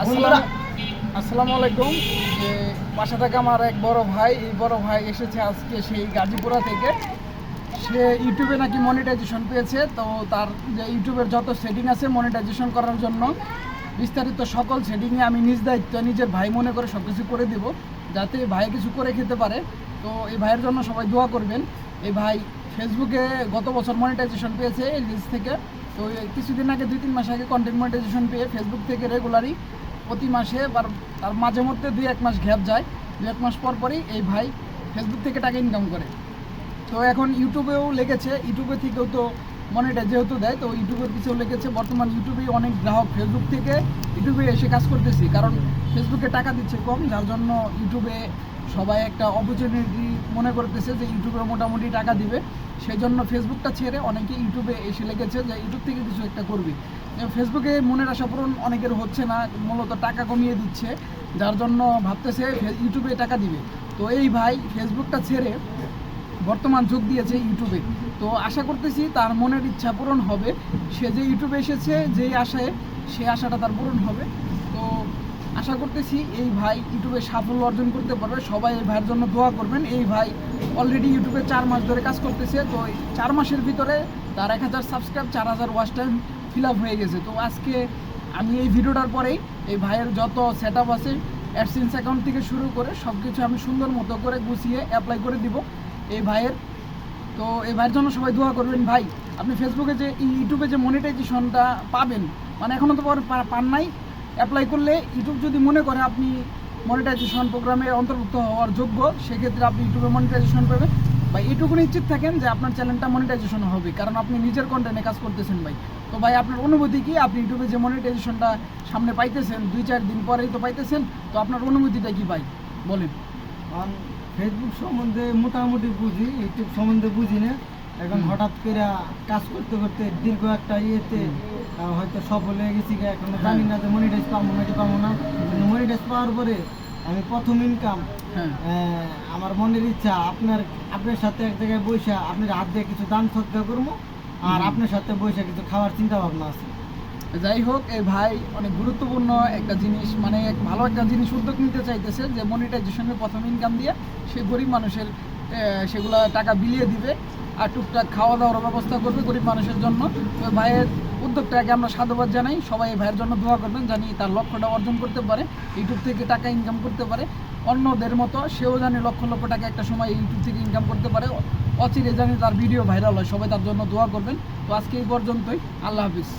আসসালাম আলাইকুম। পাশে থাকা আমার এক বড় ভাই, এই বড় ভাই এসেছে আজকে সেই গাজীপুরা থেকে। সে ইউটিউবে নাকি মনিটাইজেশন পেয়েছে, তো তার যে ইউটিউবের যত সেটিং আছে মনিটাইজেশন করার জন্য, বিস্তারিত সকল সেটিংয়ে আমি নিজ দায়িত্ব, নিজের ভাই মনে করে সব কিছু করে দিব, যাতে ভাই কিছু করে খেতে পারে। তো এই ভাইয়ের জন্য সবাই দোয়া করবেন। এই ভাই ফেসবুকে গত বছর মনিটাইজেশন পেয়েছে এই লিজ থেকে। তো কিছুদিন আগে দুই তিন মাস আগে কন্টেন্ট মনিটাইজেশন পেয়ে ফেসবুক থেকে রেগুলারই প্রতি মাসে তার মাঝে মধ্যে দুই এক মাস ঘ্যাপ যায়। দুই এক মাস পর পরই এই ভাই ফেসবুক থেকে টাকা ইনকাম করে। তো এখন ইউটিউবেও লেগেছে। ইউটিউবে থেকেও তো মনিটাইজ যেহেতু দেয়, তো ইউটিউবের পিছেও লেগেছে বর্তমান ইউটিউবেই অনেক গ্রাহক ফেসবুক থেকে ইউটিউবে এসে কাজ করতেছি। কারণ ফেসবুকে টাকা দিচ্ছে কম, যার জন্য ইউটিউবে সবাই একটা অপরচুনিটি মনে করতেছে যে ইউটিউবে মোটামুটি টাকা দিবে। সেই জন্য ফেসবুকটা ছেড়ে অনেকে ইউটিউবে এসে লেগেছে যে ইউটিউব থেকে কিছু একটা করবে। ফেসবুকে মনের আশা পূরণ অনেকের হচ্ছে না, মূলত টাকা কমিয়ে দিচ্ছে, যার জন্য ভাবতেছে ইউটিউবে টাকা দিবে। তো এই ভাই ফেসবুকটা ছেড়ে বর্তমান যোগ দিয়েছে ইউটিউবে। তো আশা করতেছি তার মনের ইচ্ছা পূরণ হবে। সে যে ইউটিউবে এসেছে, যেই আশায় সে আশাটা তার পূরণ হবে। তো আশা করতেছি এই ভাই ইউটিউবে সাফল্য অর্জন করতে পারবে। সবাই এই ভাইয়ের জন্য দোয়া করবেন। এই ভাই অলরেডি ইউটিউবে চার মাস ধরে কাজ করতেছে। তো চার মাসের ভিতরে তার এক হাজার সাবস্ক্রাইব চার হাজার ওয়াচ টাইম ফিল আপ হয়ে গেছে। তো আজকে আমি এই ভিডিওটার পরেই এই ভাইয়ের যত সেট আপ আছে অ্যাডসেন্স অ্যাকাউন্ট থেকে শুরু করে সব কিছু আমি সুন্দর মতো করে গুছিয়ে অ্যাপ্লাই করে দিব। এই ভাইয়ের। তো এই ভাইয়ের জন্য সবাই দোয়া করবেন ভাই। আপনি ফেসবুকে যে ইউটিউবে যে মনিটাইজেশনটা পাবেন মানে এখনও তো পান নাই। অ্যাপ্লাই করলে ইউটিউব যদি মনে করে আপনি মনিটাইজেশন প্রোগ্রামে অন্তর্ভুক্ত হওয়ার যোগ্য, সেক্ষেত্রে আপনি ইউটিউবে মনিটাইজেশন পাবেন। ভাই এটুকু নিশ্চিত থাকেন যে আপনার চ্যানেলটা মনিটাইজেশন হবে, কারণ আপনি নিজের কন্টেন্টে কাজ করতেছেন ভাই। তো ভাই, আপনার অনুভূতি কি? আপনি ইউটিউবে যে মনিটাইজেশনটা সামনে পাইতেছেন দুই চার দিন পরেই তো পাইতেছেন, তো আপনার অনুভূতিটা কি ভাই? বলেন। আর ফেসবুক সম্বন্ধে মোটামুটি বুঝি ইউটিউব সম্বন্ধে বুঝি না। এখন হঠাৎ করে কাজ করতে করতে দীর্ঘ একটা ইয়েতে হয়তো সফল হয়ে গেছি এখনও হ্যাঁ। জানি না যে মনিটাইজ পাবো নাকি পাবো না। কিন্তু মনিটাইজ পাওয়ার পরে আমি প্রথম ইনকাম হ্যাঁ। আমার মনের ইচ্ছা আপনার আপনার সাথে এক জায়গায় বসে আপনার হাত দিয়ে কিছু দান সৎকার করব। আর আপনার সাথে বসে কিছু খাওয়ার চিন্তা ভাবনা আছে। যাই হোক এই ভাই অনেক গুরুত্বপূর্ণ একটা জিনিস মানে এক ভালো একটা জিনিস উদ্যোগ নিতে চাইতেছে যে মনিটাইজেশনের প্রথম ইনকাম দিয়ে সে গরিব মানুষের সেগুলো টাকা বিলিয়ে দিবে আর টুকটাক খাওয়া দাওয়ার ব্যবস্থা করবে গরিব মানুষের জন্য। তো ভাইয়ের উদ্যোগটাকে আমরা সাধুবাদ জানাই। সবাই এই ভাইয়ের জন্য দোয়া করবেন জানি তার লক্ষ্যটা অর্জন করতে পারে ইউটিউব থেকে টাকা ইনকাম করতে পারে। অন্যদের মতো সেও জানি লক্ষ লক্ষ টাকা একটা সময় ইউটিউব থেকে ইনকাম করতে পারে। অচিরে জানি তার ভিডিও ভাইরাল হয়, সবাই তার জন্য দোয়া করবেন। তো আজকে এই পর্যন্তই। আল্লাহ হাফিজ।